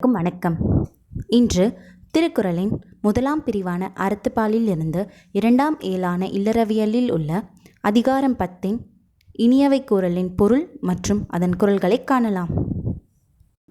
அனைவருக்கும் வணக்கம். இன்று திருக்குறளின் முதலாம் பிரிவான அறத்துப்பாலில் இருந்து இரண்டாம் ஏழான இல்லறவியலில் உள்ள அதிகாரம் பத்தின் இனியவை கூறலின் பொருள் மற்றும் அதன் குரல்களை காணலாம்.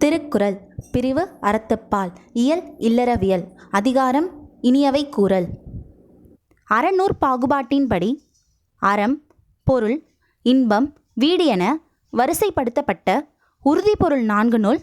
திருக்குறள் பிரிவு அறத்துப்பால் இயல் இல்லறவியல் அதிகாரம் இனியவை கூறல். அறநூற் பாகுபாட்டின்படி அறம் பொருள் இன்பம் வீடு என வரிசைப்படுத்தப்பட்ட உறுதிப்பொருள் நான்கு நூல்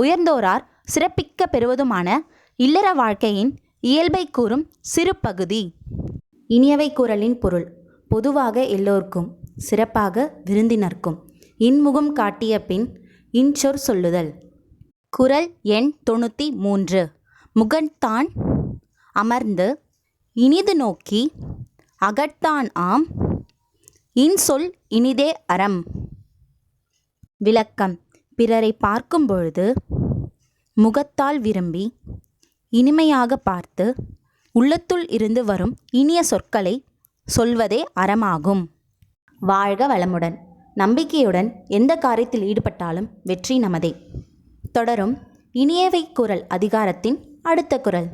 உயர்ந்தோரார் சிறப்பிக்க பெறுவதுமான இல்லற வாழ்க்கையின் இயல்பை கூறும் சிறு பகுதி இனியவை குரலின் பொருள் பொதுவாக எல்லோருக்கும் சிறப்பாக விருந்தினர்க்கும் இன்முகம் காட்டிய பின் இன்சொற் சொல்லுதல். குரல் எண் தொண்ணூற்றி மூன்று. முகத்தான் அமர்ந்து இனிது நோக்கி அகத்தான் ஆம் இன்சொல் இனிதே அறம். விளக்கம் பிறரை பார்க்கும் பொழுது முகத்தால் விரும்பி இனிமையாக பார்த்து உள்ளத்துள் இருந்து வரும் இனிய சொற்களை சொல்வதே அறமாகும். வாழ்க வளமுடன். நம்பிக்கையுடன் எந்த காரியத்தில் ஈடுபட்டாலும் வெற்றி நமதே. தொடரும் இனியவை குரல் அதிகாரத்தின் அடுத்த குரல்.